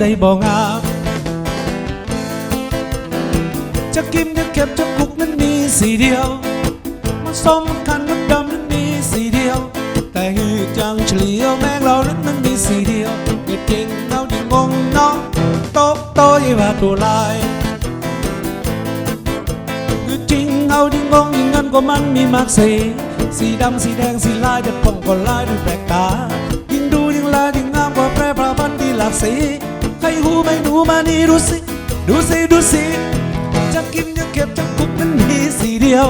ได้บ่งา ม่หนูมานี่ดูสิ ดูสิ ดูสิจะกินจะเก็บจะกุกมันมีสีเดียว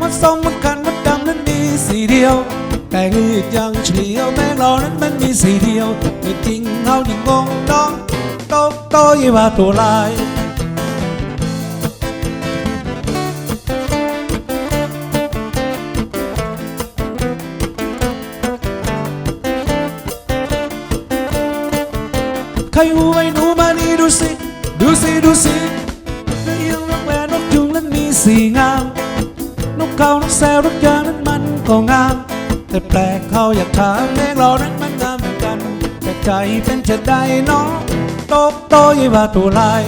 มันส้มมันคันมันดำนั้นมีสีเดียว แต่งืดยังเฉลียวแมงเรานั้นมันมีสีเดียวแต่จริงเอาดิ่งงงน้องโตะโตยี่ว่าตัวลายใครหูไม่หนู สิดูสิดูสินกเอียงนกแหวนนกยุงนั้นมีสีงาม นกเขานกแซวนกยานั้นมันก็งาม แต่แปลกเขาอยากถามแมงเรานั้นมันงามเหมือนกัน แต่ใจเป็นจะได้น้องโตะโตยี่ว่าตัวลาย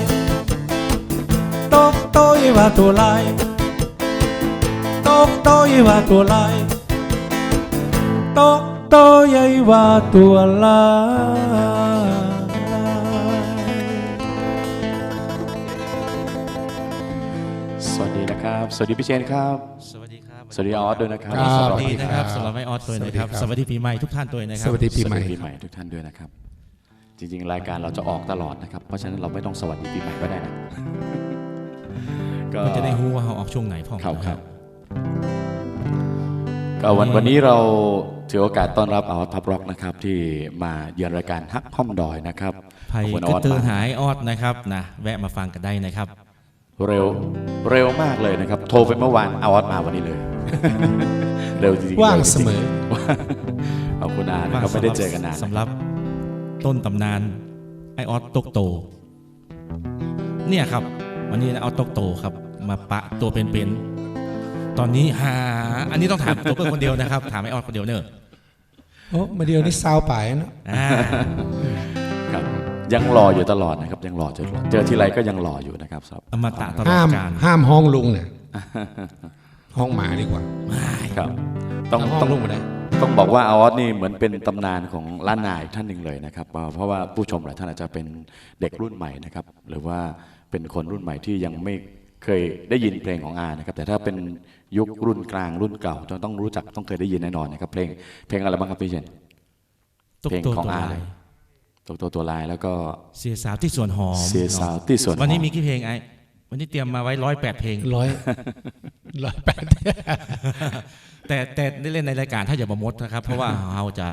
โตะโตยี่ว่าตัวลายโตะโตยี่ว่าตัวลายโตะโตยี่ว่าตัวลาย สดีนะครับสวัสดีพี่เชนครับ สวัสดีครับ สวัสดีออสด้วยนะครับสสวัวัสสดีดีนะครับสำหรับไอออสตัวนะครับ สวัสดีปีใหม่ทุกท่านตัวนะครัสวัสดีปีใหม่สวัสดีปีใหม่ทุกท่านด้วยนะครับ จริงๆ รายการเราจะออกตลอดนะครับ เพราะฉะนั้นเราไม่ต้องสวัสดีปีใหม่ก็ได้นะก็มันจะได้รู้ว่าเราออกช่วงไหนพ่องครับนะครับก็วันวันนี้เราถือโอกาสต้อนรับออสพับร็อกนะครับที่มาเยือนรายการฮักห้อมดอยนะครับภัขยอบคุณอก็อสเตือนมากหายออดนะครับนะแวะมาฟังกันได้นะครับ เร็วเร็วมากเลยนะครับ โทรไปเมื่อวานเอาออสมาวันนี้เลย เร็วจริงๆว่างร็จริเสมอขอบคุณอานะครับไม่ได้เจอกันนานสำหรับต้นตำนานไอออสตกโต เนี่ยครับ วันนี้ไอออสตกโตครับ มาปะตัวเป็นๆตอนนี้หา อันนี้ต้องถามตัวเพื่อนคนเดียวนะครับ ถามไอออสคนเดียวเนอะโอ้มาเดียวนี่ซาวป่ายเนอะอ่าครับ ยังรออยู่ตลอดนะครับ ยังรออยู่ตลอดเจอทีไรก็ยังรออยู่นะครับครับอมตะตลอห้าดมการห้ามห้องลุงเนี่ยห้องหมาดีกว่าครับ ต้องห้อต้องงลุงมาได้ต้องบอกว่าออสนี่เหมือนเป็นตำนานของล้านนายท่านหนึ่งเลยนะครับเพราะเพราะว่าผู้ชมหลายท่านอาจจะเป็นเด็กรุ่นใหม่นะครับ หรือว่าเป็นคนรุ่นใหม่ที่ยังไม่เคยได้ยินเพลงของอานะครับ แต่ถ้าเป็นยุครุ่นกลางรุ่นเก่าจะต้องรู้จักต้องเคยได้ยินแน่นอนนะครับ เพลงเพลงอะไรบ้างครับพี่เชนตกเพลงโตของตัวอาลาเลยย ตัวตัวตัวลายแล้วก็เสียสาวที่สวนหอมเสียสาวที่สวนหอมวันนี้มีกี่เพลงไอ้วันนี้เตรียมมาไว้ร้อยแปดเพลงร้อยร้อยแปดแต่แต่ได้เล่นในรายการถ้าอย่าประมดนะครับ เพราะว่าเราจะ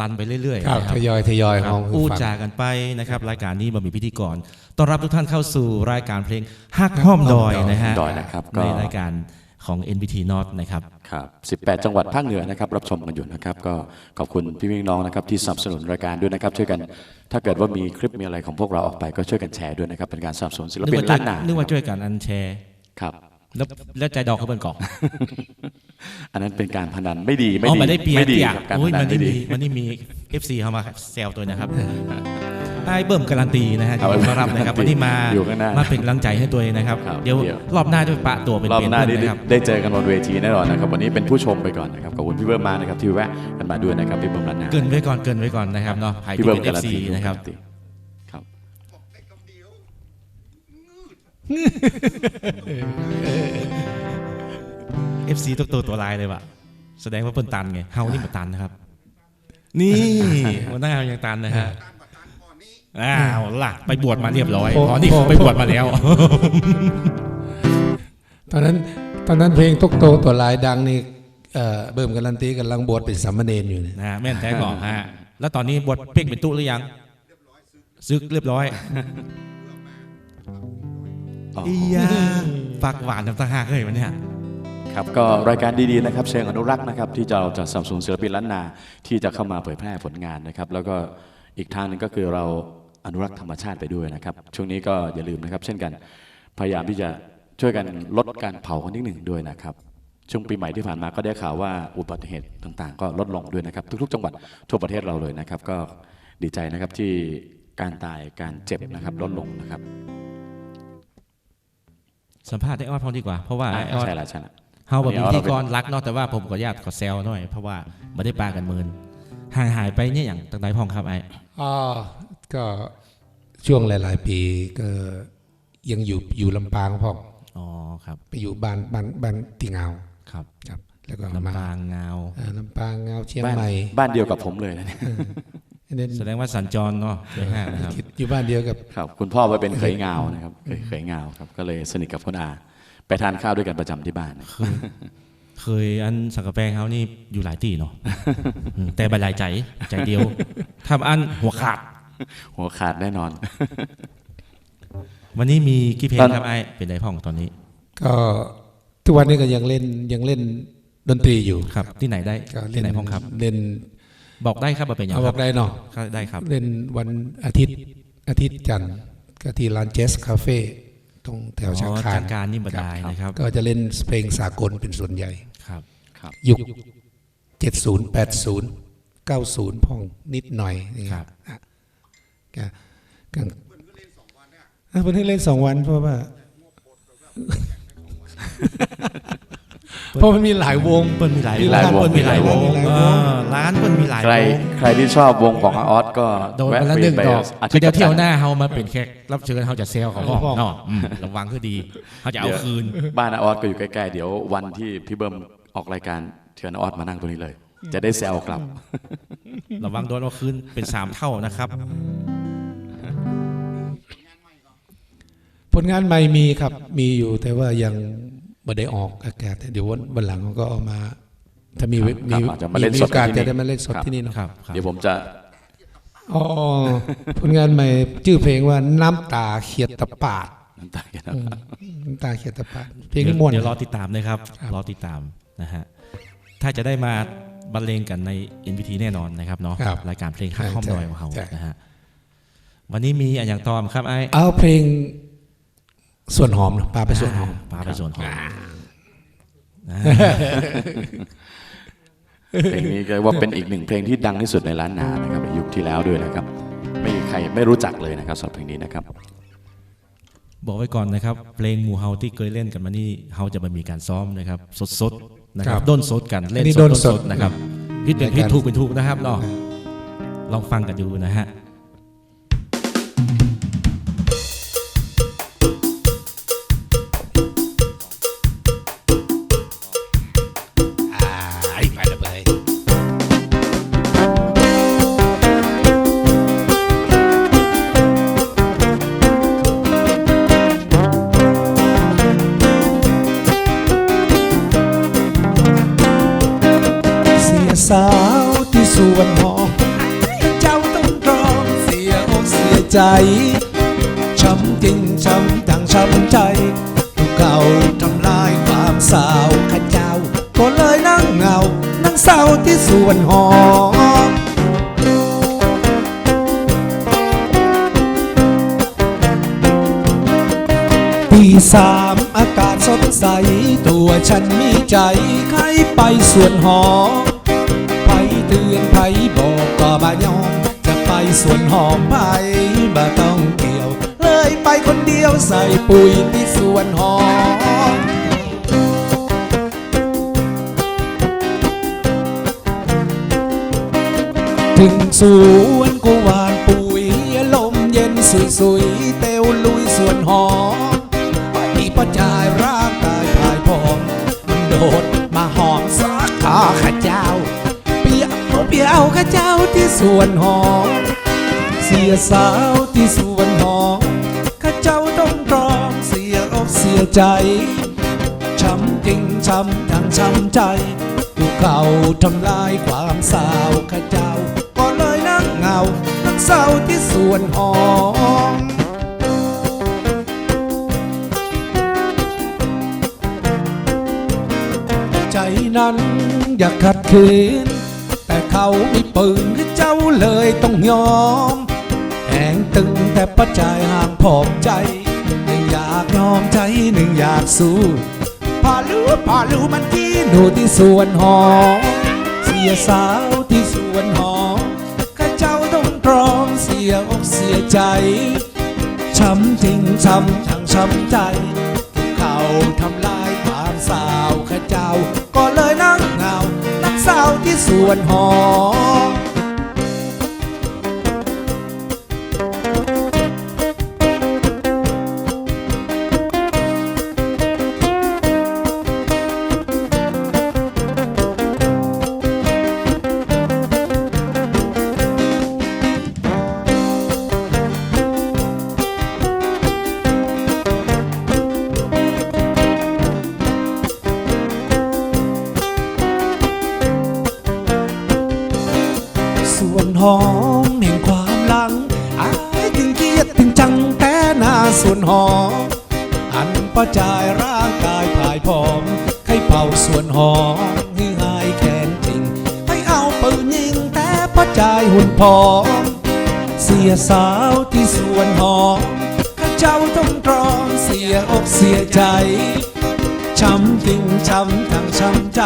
รันไปเรื่อยๆครับนะทยอยทยอยครัห้บองอู้ฟังจากันไปนะครับ รายการนี้มันมีพิธีกรต้อนรับทุกท่านเข้าสู่รายการเพลงฮักห้อมดอยนะฮะดอยนะครับก็ในรายการ ของ NBT North นะครับครับ18 จังหวัดภาคเหนือนะครับรับชมกันอยู่นะครับก็ขอบคุณพี่พี่น้องนะครับที่สนับสนุนรายการด้วยนะครับช่วยกันถ้าเกิดว่ามีคลิปมีอะไรของพวกเราออกไป ก็ช่วยกันแชร์ด้วยนะครับเป็นการสนับสนุนศิลนึกปินว่าช่วล้ายนนานึกว่าช่วยกันอันแชร์ครับแล้วแล้วใจดอกเขาเป็นกอกอันนั้นเป็นการพนันไม่ดีไม่อ๋อดีมาได้เปียไม่ดีเปียครับการโอ้พยนัวันนไม่นี้ดีมีวันนี้มี FC เข้ามาแซวตัวนะครับ ไอ้เบิ่มการันตีนะฮะครับยินดีต้อนรับนะครับวันนี้มาอยู่ข้างหน้ามาเป็นกำลังใจให้ตัวเองนะครับครับเดี๋ยวเดี๋ยวรอบหน้าจะไปปะตัวเป็นรอบเปลี่ยนหน้าเพื่นี้อนนะครับได้เจอกันบนเวทีแน่นอนนะครับวันนี้เป็นผู้ชมไปก่อนนะครับขอบคุณพี่เบิ้มมากนะครับที่แวะกันมาด้วยนะครับพี่เบิ้มรันนาเกินไว้ก่อนเกินไว้ก่อนนะครับเนาะใครพี่ที่เบิ้มเป็นการัน FC ตีนะครับครับ FC ตัวตัวตัวลายเลยว่ะแสดงว่าเปิ้นตันไงเฮานี่มาตันนะครับ นี่วันหน้ายังตันนะฮะ อ้าวล่ะ ไปบวชมาเรียบร้อยโอ้อ๋อนี่โอ้เขาไปบวชมาแล้ว ตอนนั้นตอนนั้นเพลงตกโตตัวลายดังนี่เอ่อเบิ่มการันตีกำลังบวชเป็นสามเณรอยู่เนี่ยนะฮะแม่นแท้ก่อนฮะแล้วตอนนี้บวชเพ่งเป็นตู้หรือยังซึกเรียบร้อยอ๋ออียาฝากหวานน้ำตาหักเลยวันเนี้ยครับก็รายการดีๆนะครับเชิงอนุรักษ์นะครับที่จะเราจะสนับสนุนศิลปินล้านนาที่จะเข้ามาเผยแพร่ผลงานนะครับ แล้วก็อีกทางหนึงก็คือเรา อนุรักษ์ธรรมชาติไปด้วยนะครับ ช่วงนี้ก็อย่าลืมนะครับ เช่นกัน พยายามที่จะช่วยกันลดการเผากันนิดหนึ่งด้วยนะครับช่วงปีใหม่ที่ผ่านมาก็ได้ข่าวว่าอุบัติเหตุต่างๆ ก็ลดลงด้วยนะครับ ทุกๆ จังหวัดทั่วประเทศเราเลยนะครับ ก็ดีใจนะครับที่การตายการเจ็บนะครับลดลงนะครับ สัมภาษณ์ไอ้ออดพอดีกว่า เพราะว่าอ่าไอ้ออดใช่แล้วใช่แล้วเฮาแบบวันนี้พิออดธีเราเป็นกรรักเนาะแต่ว่าผมขออนุญาตขอแซวหน่อยเพราะว่าไม่ได้ปากันเมินห่างหายไปเนี่ยอย่างตั้งไหนพองครับไอ้อ๋อ ก็ช่วงหลาย ๆ ปีก็ยังอยู่อยู่ลำปางพ่ออ๋อครับ ไปอยู่บ้านบ้านบ้านติงาวครับครับ แล้วก็ลำมาปางงาวอ่าลำปางงาวเชียงบ้านใหม่บ้านเดียวกับผมเลยนะเนี่ยอันนั้นแสดงว่าสัญจรเนาะเดือนห้านะครับอยู่บ้านเดียวกับครับ คุณพ่อไปเป็นเขยเงานะครับเคยเขยเงาครับ ก็เลยสนิทกับคุณอาไปทานข้าวด้วยกันประจำที่บ้าน เคยอันสังกะแปงเขานี่อยู่หลายตีเนาะอืมแต่บรรยายใจใจเดียวทำอันหัวขาด หัวขาดแน่นอน วันนี้มีกี่เพลงตอนครับไอ้เป็นไดพ่องตอนนี้ ก็ทุกวันนี้ก็ยังเล่นยังเล่นดนตรีอยู่ครับ ที่ไหนได้ก็ที่ไหนพ่องครับเล่นบอกได้ครับว่าเป็นอย่างเอาคบรัอบกได้เนาะครับได้ครับ เล่นวันอาทิตย์อาทิตย์จันทร์ก็ที่ร้านเจสคาเฟ่ตรงแถวอ๋ชาอคาจานการนี่บดายนะครับ ก็จะเล่นเพลงสากลเป็นส่วนใหญ่ครับยุคเจ็ดศูนย์แปดศูนย์เก้าศูนย์พ่องนิดหน่อยนี่ครับ อะก็ก็อะเพิ่นให้เล่นสองวันเพราะว่าเพราะมันมีหลายวงเปิ้ลมีหลายมีหลายวงเปิ้ลมีหลายวงมีหลายวงเออร้านเปิ้ลมีหลายใครวงใครที่ชอบวงของอาออสก็โดนแวะไปละหเวียนึ่นงไปดอกอาทิคือตย์เดี๋ยวกับเที่ยวจันทร์หน้าเฮามาเป็นแขกรับเชิญเฮาจะเซลของห้องเอาพ่อเนาะอืมระวังคือดีเขาจะเอาคืน บ้านอาออสก็อยู่ใกล้ๆเดี๋ยววันที่พี่เบิ้มออกรายการเชิญอาออสมานั่งตรงนี้เลย จะได้แซวกลับ ระวังโดนเอาคืนเป็นสามเท่านะครับ ลงานใหม่มีครับ มีอยู่แต่ว่ายังไม่ได้ออกอากาศแต่เดี๋ยววันวันหลังก็เอามา ถ้ามีเวครับมีอาจจะมาเล่นมีสดโอกาสที่นี่จะได้มาเล่นสดครับที่นี่เนาะครับครับ เดี๋ยวผมจะอ๋อผลงานใหม่ชื่อเพลงว่าน้ำตาเขียดตะปาดน้ำตากันนะอืมน้ำตาเขียดตะปาดเพลงนี้ม่วนเดี๋ยวรอติดตามนะครับครับรอติดตามนะฮะถ้าจะได้มาบรรเลงกันใน NPT แน่นอนนะครับเนาะครับรายการเพลงข้าใช่ห้อมใช่ดอยของเขาใช่นะฮะวันนี้มีอย่างตอมครับไอ้เอาเพลง ส่วนหอมเนอะปลาไปส่วนหอมปลาไปส่วนหอมนะเพลงนี้ก็ว่าเป็นอีกหนึ่งเพลงที่ดังที่สุดในล้านนานะครับในยุคที่แล้วด้วยนะครับ ไม่มีใครไม่รู้จักเลยนะครับสำหรับเพลงนี้นะครับ บอกไว้ก่อนนะครับ เพลงหมู่เฮาที่เคยเล่นกันมานี่เฮาจะไม่มีการซ้อมนะครับ สดๆนะครัครับบด้นสดกันเล่นอันนี้สดด้นด้นสสดดนะครับพิดเป็นรายการพิดถูกเป็นถูกนะครับเนาะลองฟังกันดูนะฮะ ช้ำจริงช้ำทั้งช้ำใจถูกเก่าทำลายความสาวข้าเจ้า ก็เลยนั่งเงา นั่งเศร้าที่สวนหอปีสามอากาศสดใส ตัวฉันมีใจใครไปสวนหอไปเตือนไผบอกก็บายอม สวนหอมไผบ่ต้องเกี่ยว เลยไปคนเดียวใส่ปุ๋ยที่สวนหอมถึงสวนก็หวานปุ๋ยลมเย็นสุยๆเตวลุยสวนหอมไปประจายร่างกายพายผอมมันโดดมาหอมสักขาข้าเจ้าเปียเอาเปียเอาข้าเจ้าที่สวนหอม สียสาวที่สวนหอมข้าเจ้าต้องรอมเสียอกเสียใจ ช้ำจริงช้ำทั้งช้ำใจถูกเขาทำลายความสาวข้าเจ้า ก็เลยนั่งเหงานั่งเศร้าที่สวนหอมใจนั้นอยากขัดขืนแต่เขามีปืนคือเจ้าเลยต้องยอม ตึงแต่ปัจจัยห่างผอมใจหนึ่งอยากยอมใจหนึ่งอยากสู้พาลูพาลูมันกินหนูที่สวนหอมเสียสาวที่สวนหอมข้าเจ้าต้องตรอมเสียอกเสียใจช้ำจริงช้ำทั้งช้ำใจถูกเขาทำลายความสาวข้าเจ้า ก็เลยนั่งเงานั่งเศร้าที่สวนหอม สียสาวที่สวนหอมข้าเจ้าต้องตรอมเสียอกเสียใจ ช้ำจริงช้ำทั้งช้ำใจ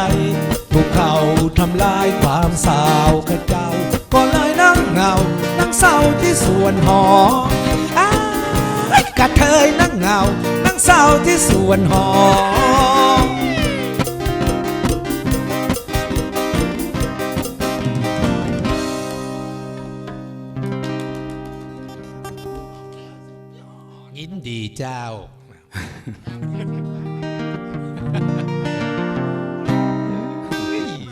ถูกเขาทำลายความสาวข้าเจ้า ก็เลยนั่งเหงา นั่งเศร้าที่สวนหออ้ายกะเทยนั่งเหงา นั่งเศร้าที่สวนหอยิ เจ้า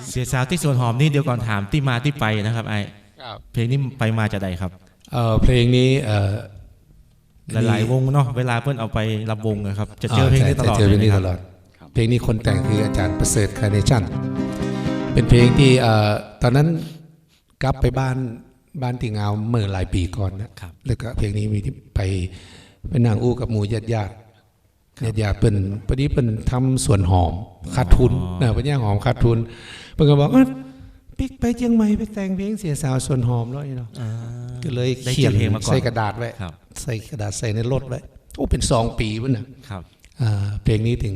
เสียสาวที่สวนหอมนี่เดี๋ยวก่อนถามที่มาที่ไปนะครับไอครับเพลงนี้ไปมาจากใดครับเอ่อเพลงนี้เอ่อหลายๆวงเนาะเวลาเพื่อนเอาไปรับวงนะครับ จะเจอเพลงนี้ตลอดเจอเพลงนี้ยตนะลคอรับดเพลงนี้คนแต่งคืออาจารย์ประเสริฐคาร์เนชั่นเป็นเพลงที่เอ่อตอนนั้นกลับไปบ้านบ้านที่งาวเมื่อหลายปีก่อนนะครับแล้วก็เพลงนี้มีที่ไป ไปนางอู้กับหมู่ญาติญาติญาติญาติๆเป็นพอดีเป็นทำสวนหอมขาดทุนนะเป็นย่างหอมขาดทุนเพิ่นก็บอกเอ้ยปิ๊กไปเชียงใหม่ไปแต่งเพลงเสียสาวสวนหอมแล้วไอ้เนาะอ่าก็เลยได้เขียนเขียนเพลงมาก่อนใส่กระดาษไว้ครับใส่กระดาษใส่ในรถไว้โอ้เป็นสองปีวะน่ะครับอ่าเพลงนี้ถึง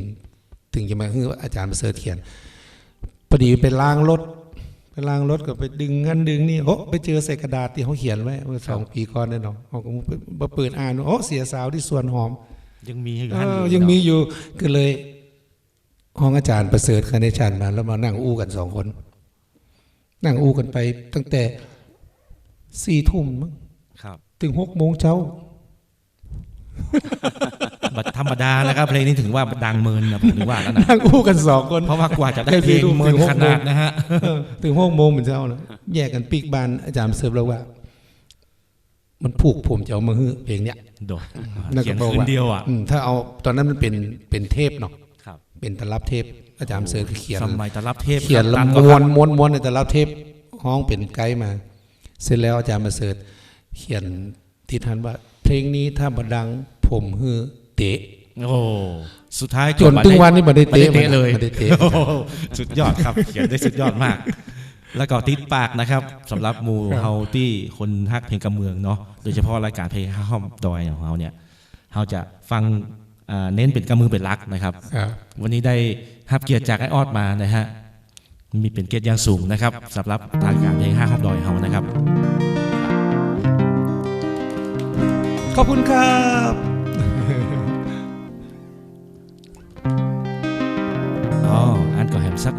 ถึงจะมาคืออาจารย์ประเสริฐเขียนพอดีไปล้างรถไป ล้างรถก็ไปดึงงั้นดึงนี่โอ้ไปเจอใส่กระดาษที่เขาเขียนไว้เมื่อสองปีก่อนนั่นเนาะเขาก็มาเปิดอ่านโอ้เสียสาวที่สวนหอม ยังมีอยู่เอท่านออยู่ยังเนาะมีอยู่ก็เลยห้องอาจารย์ประเสริฐคณชันมาแล้วมานั่งอู้กันสองคน นั่งอู้กันไปตั้งแต่สี่ทุ่มมั้งครับถึงหกโมงเช้าบัด ธรรมดานะครับ เพลงนี้ถึงว่าดังเมินนะผมถึงว่าแล้วนะนั่งอู้กันสองคนเพราะว่ากว่าจะได้เพลงเมินขนาดนะฮะเออถึงหกโมงเหมือนเช้านะแยกกันปีกบานอาจารย์เสิร์ฟแล้วว่า มันผูกผมจะเอามาฮื้อเพลงเนี้ยโดดนั่นเขีก็ยนบอกคืนว่าเดียวอะอืมถ้าเอาตอนนั้นมันเป็นเป็นเทปเนาะครับเป็นตลับเทปอาจารย์เสิร์ฟก็เขียนสมัยตลับเทพเขียนครับแล้วตันม้ก็วคนรับม้วนม้วนในตลับเทปห้องเป็นไกด์มา เสร็จแล้วอาจารย์มาเสิร์ชเขียนที่ทันว่า เพลงนี้ถ้ามาดังผมฮือ เตะโอ้สุดท้ายจนถึงวันนี้บ่ได้เตะบ่เลยบ่ได้เตะโอ้โหสุดยอดครับเขียนได้สุดยอดมาก แล้วก็ติดปากนะครับสำหรับหมูเฮาที่คนฮักเพลงกำเมืองเนาะโดยเฉพาะรายการเพลงข้าวดอยของเฮาเนี่ยเฮาจะฟังอ่าเน้นเป็นกำมือเป็นหลักนะครับครับ วันนี้ได้รับเกียรติจากไอออดมานะฮะมีเป็นเกียรติอย่างสูงนะครับสำหรับทางการเพลงห้าห้องดอยเฮานะครับ ขอบคุณครับ สัก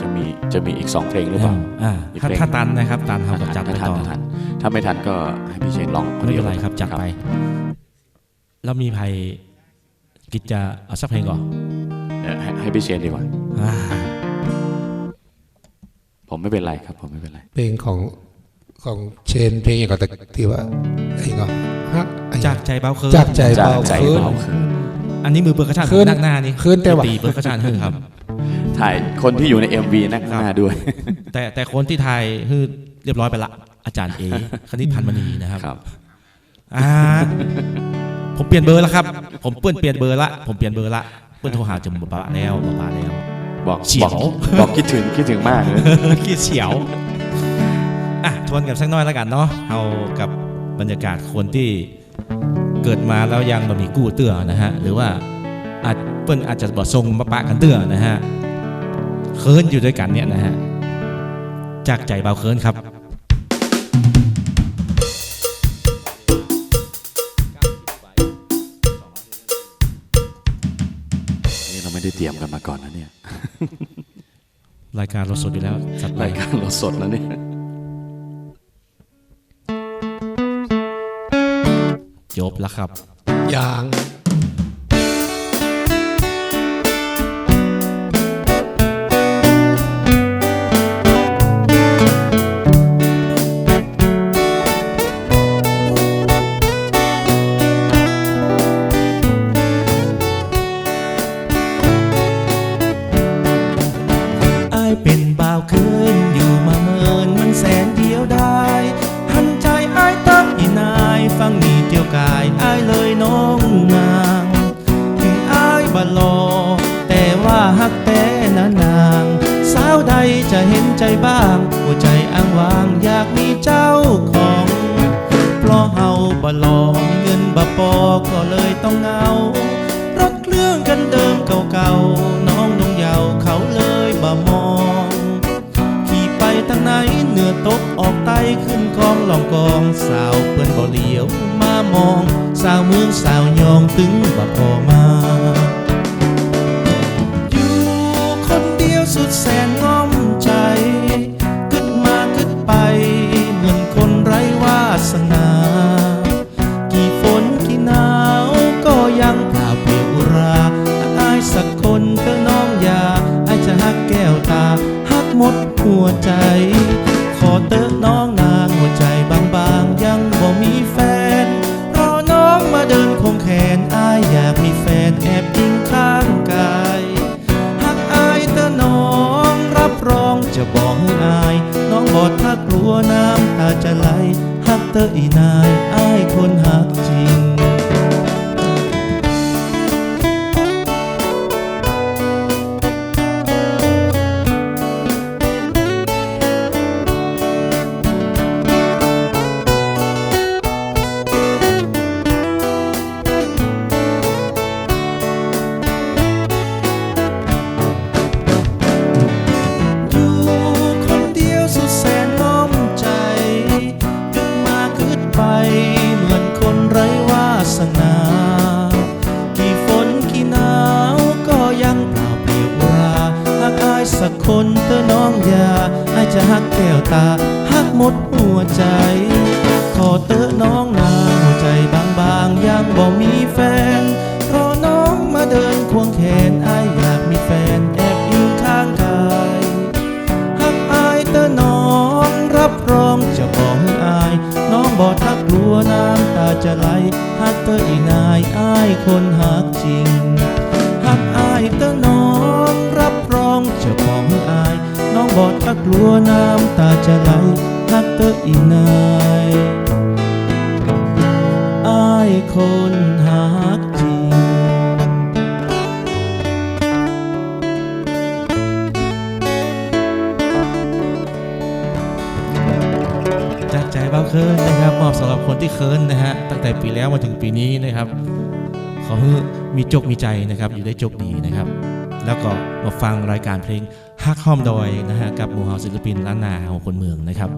จะมีจะมีอีกสองเพลงหรือเปล่าอ่าอีกถ้าเพลงถ้าตันนะครับ ตันเฮาก็จัดไปถ้าทันต่อถ้าทันถ้าไม่ทันก็ให้พี่เชนร้องคนไม่เดียเป็วนไรครับจัดไป แล้วมีใครกิจจะเอาสักเพลงก่อนเอ่อให้ให้พี่เชนดีกว่าอ่าผมไม่เป็นไรครับ ผมไม่เป็นไร เพลงของของเชนเพลงอย่างก็แต่ที่ว่าไอ้ก็ฮักไอ้จากใจเบาเคินจากใจจากเบาใจคืนเบาคืน อันนี้มือเบอร์กระชานคืนนั่งหน้านี่คืนแต่ว่าตีเบอร์กระชานฮึ่งครับ ถ่ายคนที่อยู่ใน MV นั่งข้างหน้าด้วย แต่แต่คนที่ไทยฮึ่งเรียบร้อยไปละอาจารย์เอคณิตพันธ์มณีนะครับครับอ่าผมเปลี่ยนเบอร์แล้วครับ ผมเปื้อนเปลี่ยนเบอร์ละผมเปลี่ยนเบอร์ละเปื้อนโทรหาจมบ้าแล้วบ้าแล้วบอกเฉียวบอกบอกคิดถึงคิดถึงมากเลยขี้เฉียวอะทวนกันสักหน้อยแล้วกันเนาะเอากับบรรยากาศคนที่ เกิดมาแล้วยังแบบมีกู้เตื้อนะฮะหรือว่าอาจเปิ้นอาจจะบ่ทรงมาปะกันเตื้อนะฮะเคินอยู่ด้วยกันเนี่ยนะฮะจากใจเบาเคินครับนี่เราไม่ได้เตรียมกันมาก่อนนะเนี่ย รายการเราสดอยู่แล้วจัดไป รายการเราสดแล้วเนี่ย จบแล้วครับ อย่างาวเปิ้นบ่เลี้ยวมามอง สาวเมืองสาวยองตึงบ่พอมา อยู่คนเดียวสุดแสนง้อมใจกึดมาคึดไป เหมือนคนไร้วาสนา กี่ฝนกี่หนาวก็ยังเปล่าเปลี่ยวราอายสักคนเธอน้องอยาอายจะหักแก้วตาหักหมดหัวใจ กลัวน้ำตาจะไหลหักเตออีนายอายคนหักจริง วน้ำตาจะไหลหักเตออีนายอายคนหักจริงหักอายเตอน้องรับรองจะป้องอาย น้องบอดฮักลัวน้ำตาจะไหลหักเตออีนายอายคนหัก เบาเคินนะครับมอบสำหรับคนที่เคินนะฮะตั้งแต่ปีแล้วมาถึงปีนี้นะครับ ขอให้มีจกมีใจนะครับ อยู่ได้จกดีนะครับ แล้วก็มาฟังรายการเพลงฮักห้อมดอยนะฮะกับหมู่เฮาศิลปินล้านนาของคนเมืองนะครับ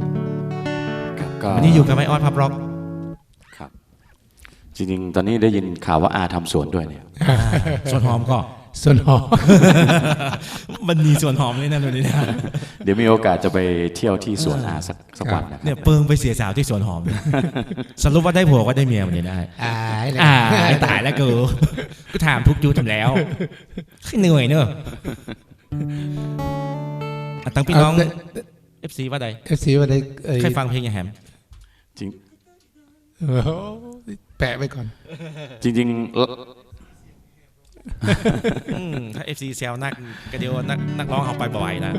ครับก็วันนี้อยู่กับไอออดพับร็อกครับ จริงๆ ตอนนี้ได้ยินข่าวว่าอาทำสวนด้วยเนี่ยส่วนหอมก็ส่วนหอม มันมีส่วนหอมเลยนะวันนี้นะเดี๋ยวมีโอกาสจะไปเที่ยวที่สวนอาสักสักวันนะคเนี่รัยบเปิงไปเสียสาวที่สวนหอมเลยสรุปว่าได้ผัวก็ได้เมียวันนี้ได้อายเลยอ่าตายแล้วกูกูถามทุกยูทำแล้วขึ้นเหนื่อยเนอะอะตั้งพี่น้อง FC ว่าใดเอฟซีวันได้เอ้ยใครฟังเพลงอย่างแฮมจริงโอ้โหแปะไปก่อน จริง ๆ แล้วอืมถ้า FC แซวนักก็เดียวนักนักร้องเอาไปบ่อยนะ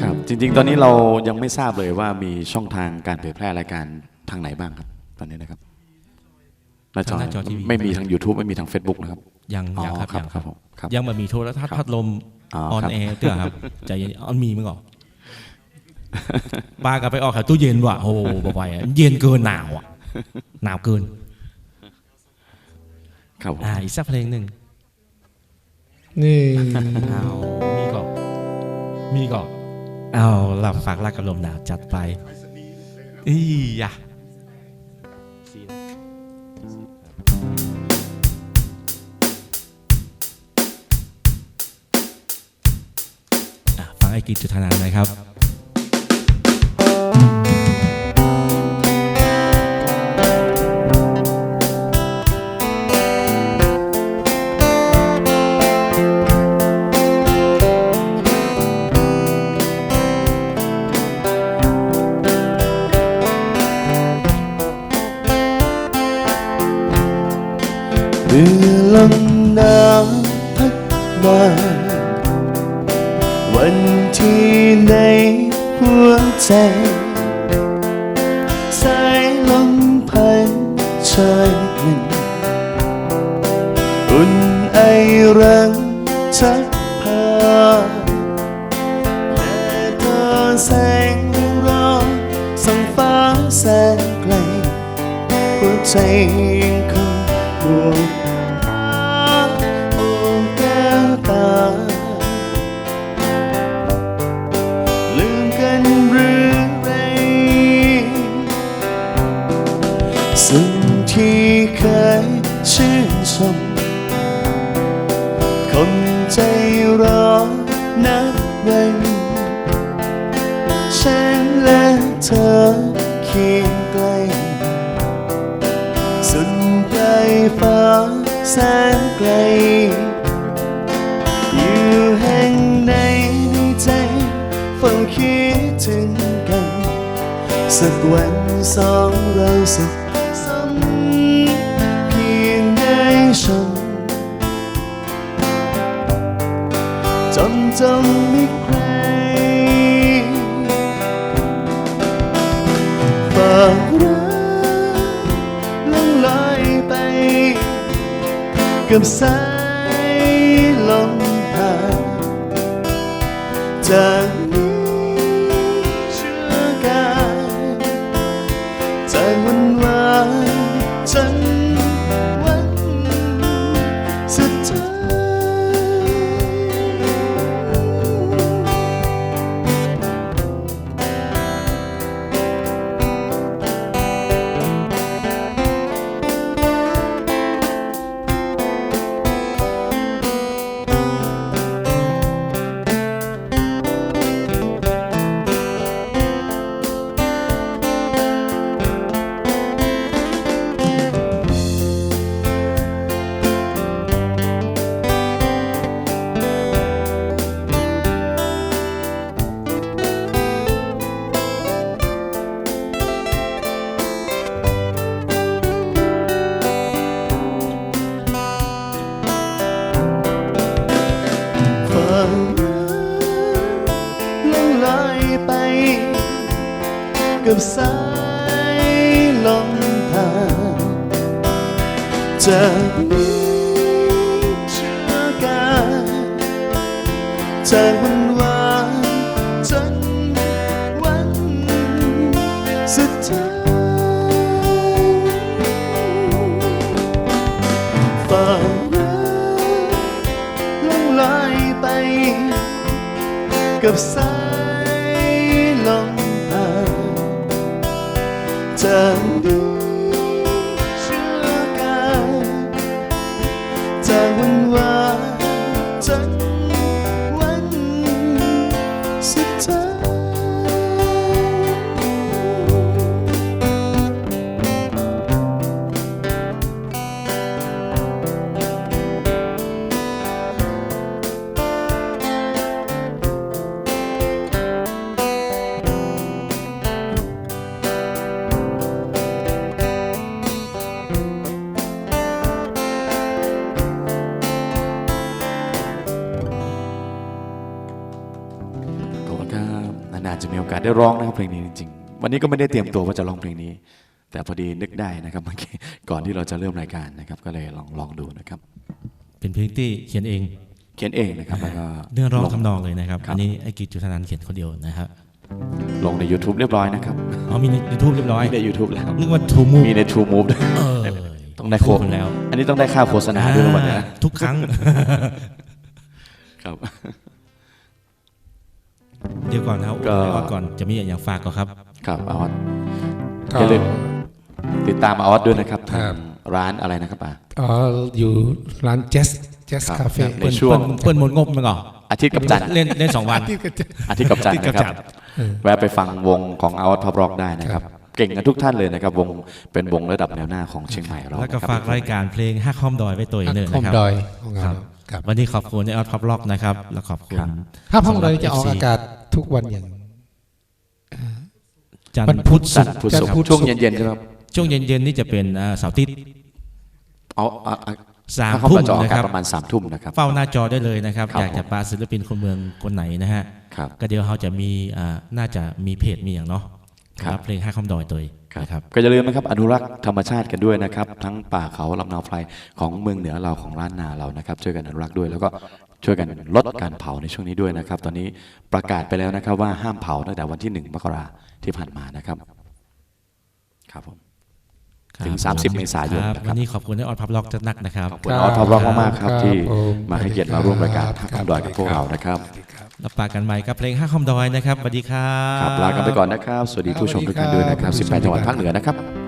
ครับจริงๆ ตอนนี้เรายังไม่ทราบเลยว่ามีช่องทางการเผยแพร่รายการทางไหนบ้างครับ ตอนนี้นะครับหน้าจอหน้าจอทีวีไม่มีทาง YouTube ไม่มีทาง Facebook นะครับ ยังอ๋อยังครับครับยังครับผมครับยังมามีโทรทัศน์พัดลมอ๋อออนครับ แอร์เตื้อครับใจเย็นออนมีมั้งก่อนปลากลับไปออกแถวตู้เย็นว่ะโอ้โหบอกไปอะเย็นเกินหนาวอะหนาวเกิน ครับผมอ่าอีกสักเพลงหนึ่งนี่ เอามีก่อนมีก่อนเอาหลับฝากรักกับลมหนาวจัดไปอียะอะฟังไอ้กิจจุธนาหน่อยครับ มาวันที่ในหัวใจ สายลมพันชายกลิ่นอุ่นไอรังชักพาแต่ตัวแสงรอส่องฟ้าแสนไกลหัวใจ สุดไกลฟ้าแสนไกล อยู่แห่งไหนในใจเฝ้าคิดถึงกัน สักวันสองเราสุขสมเพียงได้ชมจนจม กับสายลมผ่านจาก จากนี้เชื่อกายจากวันวานจนวันสุดท้ายฝากรักลงลอยไปกับสาย ได้ร้องนะครับเพลงนี้จริงๆวันนี้ก็ไม่ได้เตรียมตัวว่าจะร้องเพลงนี้ แต่พอดีนึกได้นะครับเมื่อกี้ก่อนที่เราจะเริ่มรายการนะครับ ก็เลยลองลองดูนะครับ เป็นเพลงที่เขียนเอง เขียนเองนะครับแล้วก็เนื้อร้องลทำนองเลยนะครับครับอันนี้ไอ้กิจจุธนันท์เขียนคนเดียวนะครับลงใน YouTube เรียบร้อยนะครับอ๋อมีในยูทูบเรียบร้อยมีใน YouTube แล้วนึกว่าทูมูมีใน True Move ด้วยเออต้องได้โฆพูษคนแล้ว อันนี้ต้องได้ค่าโฆษณาด้วยนะวันนี้อ่าทุกครั้งครับ เดี๋ยวก่อนนะครับก็โอ้ยก่อนจะมีอย่างฝากก่อนครับ ครับออสก็อย่าลืมติดตามออสด้วยนะครับครัทางบร้านอะไรนะครับป่าอ๋ออยู่ร้านเจสเจสครับคาเฟ่ในช่วงเปิ้ลหมดงบมั้งก่อนอาทิตย์กับจันทร์เล่นเล่นสองวันที่ก็จะอาทิตย์กับจันทร์อาทิตย์กับนะครับจันทร์แวะไปฟังวงของออสพับร็อกได้นะครับเก่งกันทุกท่านเลยนะครับ วงเป็นวงระดับแนวหน้าของเชียงใหม่เราแล้วก็นะครับฝากรายการเพลงฮักคอมดอยไว้ตัวเองเนอคอมนะครับดอยของครัเราบครับ วันนี้ขอบคุณไอออดพับล็อกนะครับ แล้วขอบคุณถ้าห้องดอยจะออกสำหรับอากาศทุกวันอย่างจันทวันร์พุพุธธจัศุนกทร์ร์พุธศุกจันทร์พุธร์ช่วงศุกร์เย็นๆใช่ไหมครับช่วงเย็นๆนี่จะเป็นอ่าเสาร์อาทิตย์เอาเอาเอาสามถ้าเข้าทุ่มมาจออานะกาคศรับประมาณสามทุ่มนะครับเฝ้าหน้าจอได้เลยนะครับครับอยากจะปาศิลปินคนเมืองคนไหนนะฮะครับก็เดี๋ยวเขาจะมีอ่าน่าจะมีเพจมีอย่างเนาะครับรับเพลงฮักคอมดอยตัวเองครับ นะครับก็อย่าลืมนะครับอนุรักษ์ธรรมชาติกันด้วยนะครับ ทั้งป่าเขาลำนาวไพรของเมืองเหนือเราของล้านนาเรานะครับช่วยกันอนุรักษ์ด้วยแล้วก็ช่วยกันลดการเผาในช่วงนี้ด้วยนะครับ ตอนนี้ประกาศไปแล้วนะครับว่าห้ามเผาตั้งแต่วันที่หนึ่งมกราที่ผ่านมานะครับ ครับผมถึงครับ30 เมษายนครับนะครับวันนี้ขอบคุณไอออดพับล็อกจัดนักนะครับขอบคุณออสพับร็อกมากๆครับครับที่ผมมาให้เกียรติมาร่วมรายการครับทักคำดอยกับพวกเรานะครับ รับปากกันใหม่กับเพลงห้าคอมดอยนะครับสวัสดีครับครับลากันไปก่อนนะครับ สวัสดีผู้ชมทุกท่านด้วยนะครับ 18จังหวัดภาคเหนือนะครับ